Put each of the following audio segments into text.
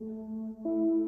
Música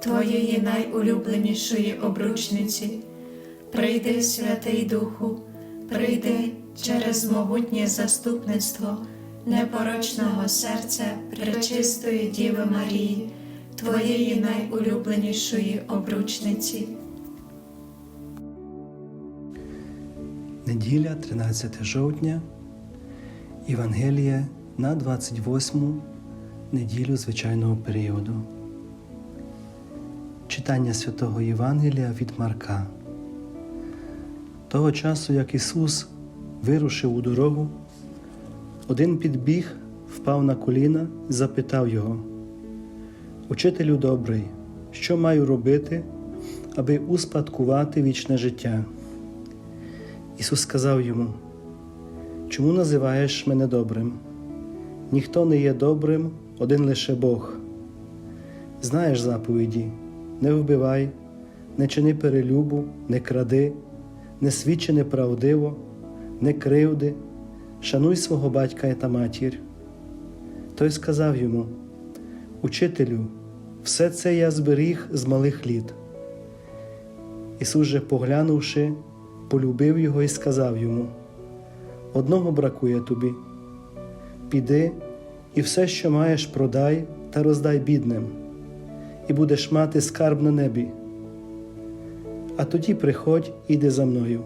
Твоєї найулюбленішої обручниці. Прийди, Святий Духу, прийди через могутнє заступництво непорочного серця Пречистої Діви Марії, Твоєї найулюбленішої обручниці. Неділя, 13 жовтня, Євангеліє на 28 неділю звичайного періоду. Читання святого Євангелія від Марка. Того часу, як Ісус вирушив у дорогу, один підбіг, впав на коліна і запитав його: Учителю добрий, що маю робити, аби успадкувати вічне життя? Ісус сказав йому, чому називаєш мене добрим? Ніхто не є добрим, один лише Бог. Знаєш заповіді, не вбивай, не чини перелюбу, не кради, не свідчи неправдиво, не кривди, шануй свого батька та матір. Той сказав йому, Учителю, все це я зберіг з малих літ. Ісус же, поглянувши, полюбив його і сказав йому: Одного бракує тобі. Піди і все, що маєш, продай та роздай бідним, і будеш мати скарб на небі. А тоді приходь і за мною.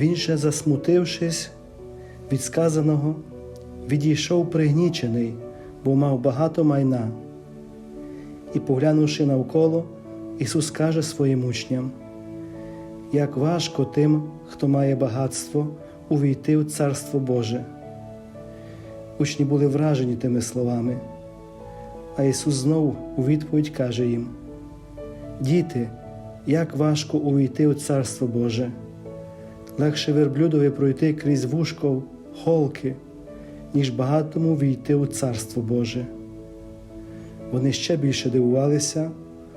Він же, засмутившись від сказаного, відійшов пригнічений, бо мав багато майна. І, поглянувши навколо, Ісус каже своїм учням як важко тим, хто має багатство, увійти в Царство Боже. Учні були вражені тими словами, а Ісус знову у відповідь каже їм: Діти, як важко увійти у Царство Боже, легше верблюдові пройти крізь вушко холки, ніж багатому війти у Царство Боже. Вони ще більше дивувалися,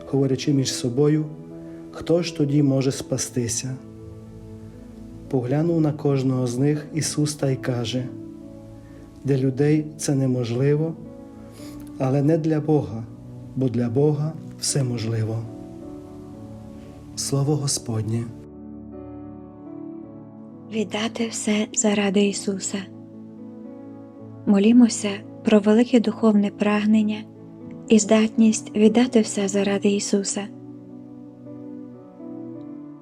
говорячи між собою хто ж тоді може спастися? Поглянув на кожного з них Ісус та й каже, для людей це неможливо, але не для Бога, бо для Бога все можливо. Слово Господнє. Віддати все заради Ісуса. Молімося про велике духовне прагнення і здатність віддати все заради Ісуса.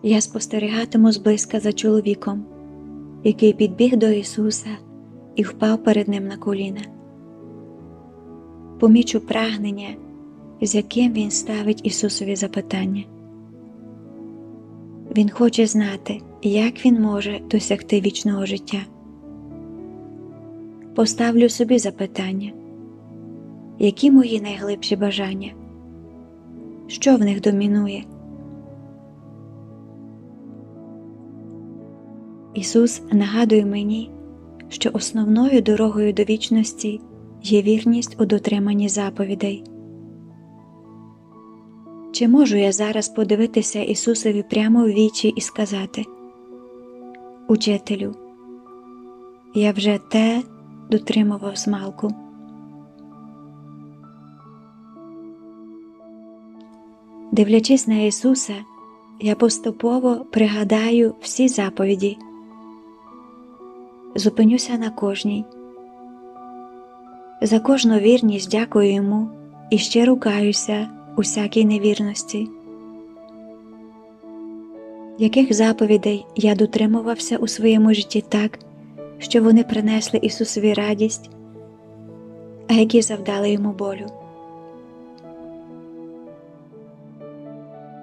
Я спостерігатиму зблизька за чоловіком, який підбіг до Ісуса і впав перед Ним на коліна. Помічу прагнення, з яким Він ставить Ісусові запитання. Він хоче знати, як він може досягти вічного життя. Поставлю собі запитання, які мої найглибші бажання, що в них домінує. Ісус нагадує мені, що основною дорогою до вічності є вірність у дотриманні заповідей. Чи можу я зараз подивитися Ісусові прямо в вічі і сказати Учителю, я вже те дотримував змалку. Дивлячись на Ісуса, я поступово пригадаю всі заповіді, зупинюся на кожній, За кожну вірність дякую йому і щиро каюся у всякій невірності. Яких заповідей я дотримувався у своєму житті так, що вони принесли Ісусові радість, а які завдали йому болю.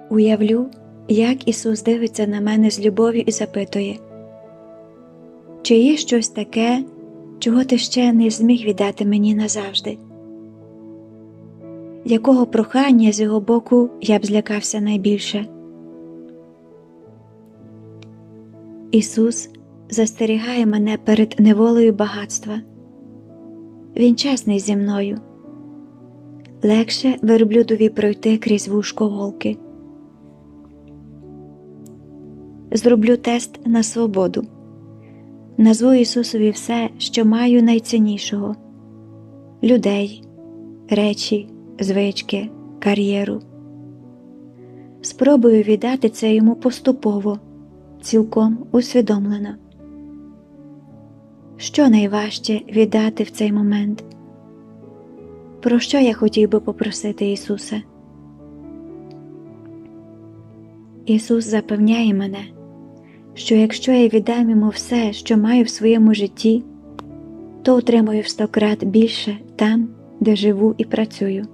Уявлю, як Ісус дивиться на мене з любов'ю і запитує, чи є щось таке, чого ти ще не зміг віддати мені назавжди? Якого прохання з його боку я б злякався найбільше? Ісус застерігає мене перед неволею багатства. Він чесний зі мною. Легше верблюдові пройти крізь вушко голки. Зроблю тест на свободу. Назву Ісусові все, що маю найціннішого людей, речі, звички, кар'єру. Спробую віддати це йому поступово, цілком усвідомлено. Що найважче віддати в цей момент? Про що я хотів би попросити Ісуса? Ісус запевняє мене, що якщо я віддам йому все, що маю в своєму житті, то отримую в сто крат більше там, де живу і працюю.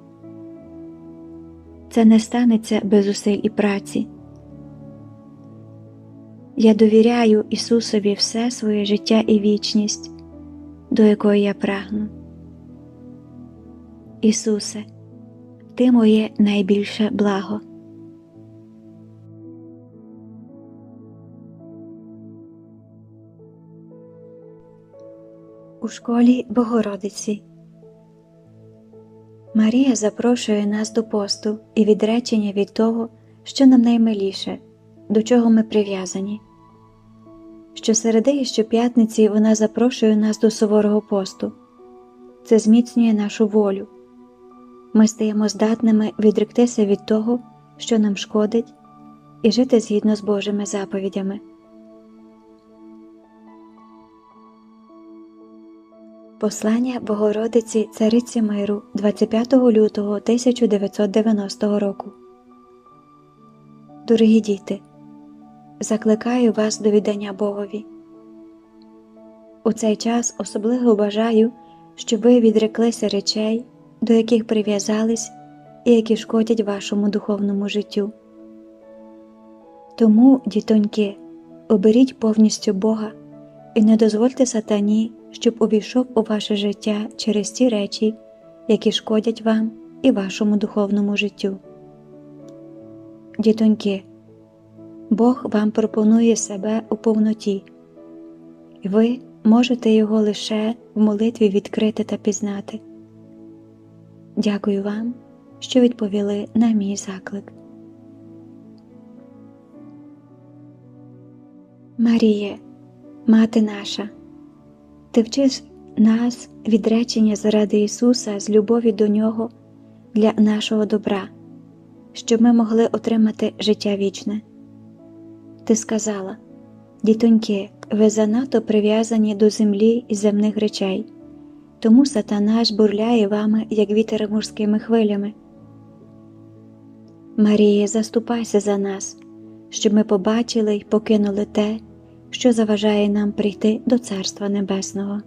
Це не станеться без зусиль і праці. Я довіряю Ісусові все своє життя і вічність, до якої я прагну. Ісусе, Ти моє найбільше благо. У школі Богородиці Марія запрошує нас до посту і відречення від того, що нам наймиліше, до чого ми прив'язані. Щосереди і щоп'ятниці вона запрошує нас до суворого посту. Це зміцнює нашу волю. Ми стаємо здатними відректися від того, що нам шкодить, і жити згідно з Божими заповідями. Послання Богородиці Цариці Миру 25 лютого 1990 року. Дорогі діти, закликаю вас до віддання Богові. У цей час особливо бажаю, щоб ви відреклися речей, до яких прив'язались і які шкодять вашому духовному життю. Тому, дітоньки, оберіть повністю Бога і не дозвольте сатані, щоб увійшов у ваше життя через ті речі, які шкодять вам і вашому духовному життю. Дітоньки, Бог вам пропонує себе у повноті, ви можете його лише в молитві відкрити та пізнати. Дякую вам, що відповіли на мій заклик. Маріє, Мати наша, ти вчиш нас відречення заради Ісуса з любові до Нього для нашого добра, щоб ми могли отримати життя вічне. Ти сказала, дітоньки, ви занадто прив'язані до землі і земних речей, тому сатана жбурляє вами, як вітер морськими хвилями. Марія, заступайся за нас, щоб ми побачили й покинули те, що заважає нам прийти до Царства Небесного.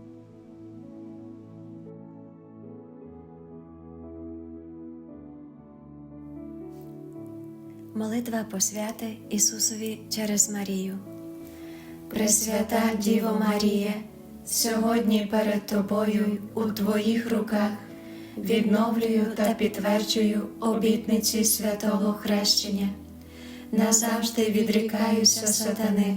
Молитва посвяти Ісусові через Марію. Пресвята Діво Марія, сьогодні перед Тобою у Твоїх руках відновлюю та підтверджую обітниці святого хрещення. Назавжди відрікаюся сатани,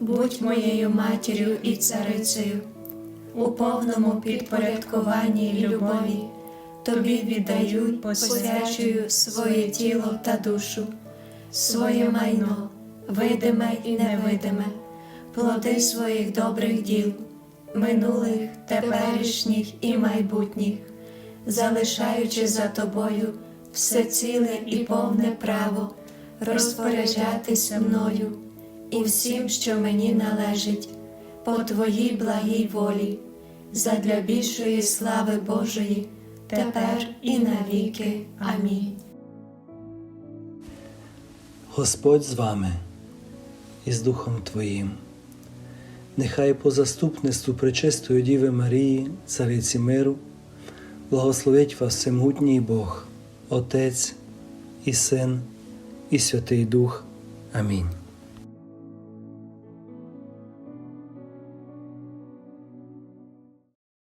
будь моєю матір'ю і царицею, у повному підпорядкуванні й любові тобі віддаю, посвячую своє тіло та душу, своє майно, видиме і невидиме, плоди своїх добрих діл, минулих, теперішніх і майбутніх, залишаючи за тобою все ціле і повне право розпоряджатися мною і всім, що мені належить, по твоїй благій волі, задля більшої слави Божої, тепер і навіки. Амінь. Господь з вами і з Духом Твоїм. Нехай по заступництву Пречистої Діви Марії, Цариці миру, благословить вас всемогутній Бог, Отець і Син, і Святий Дух. Амінь.